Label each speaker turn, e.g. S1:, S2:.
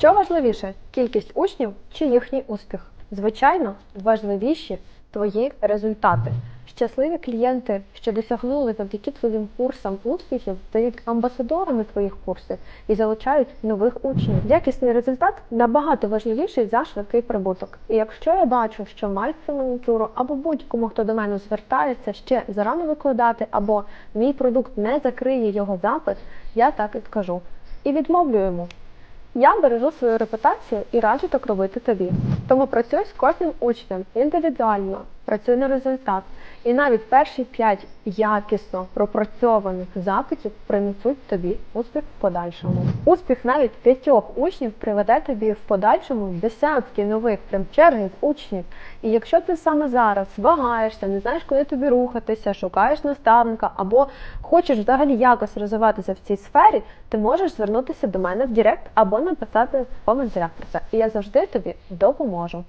S1: Що важливіше, кількість учнів чи їхній успіх? Звичайно, важливіші твої результати. Щасливі клієнти, що досягнули завдяки твоїм курсам успіхів, стають амбасадорами твоїх курсів і залучають нових учнів. Якісний результат набагато важливіший за швидкий прибуток. І якщо я бачу, що майстру манікюру або будь-кому, хто до мене звертається, ще зарано викладати, або мій продукт не закриє його запит, я так і скажу. І відмовлю йому. Я бережу свою репутацію і раджу так робити тобі. Тому працюй з кожним учнем індивідуально, працюй на результат. І навіть перші п'ять якісно пропрацьованих запитів принесуть тобі успіх в подальшому. Успіх навіть п'ятьох учнів приведе тобі в подальшому десятки нових прям черги з учнів. І якщо ти саме зараз вагаєшся, не знаєш, куди тобі рухатися, шукаєш наставника або хочеш взагалі якось розвиватися в цій сфері, ти можеш звернутися до мене в Директ або написати в коментарях про це. І я завжди тобі допоможу.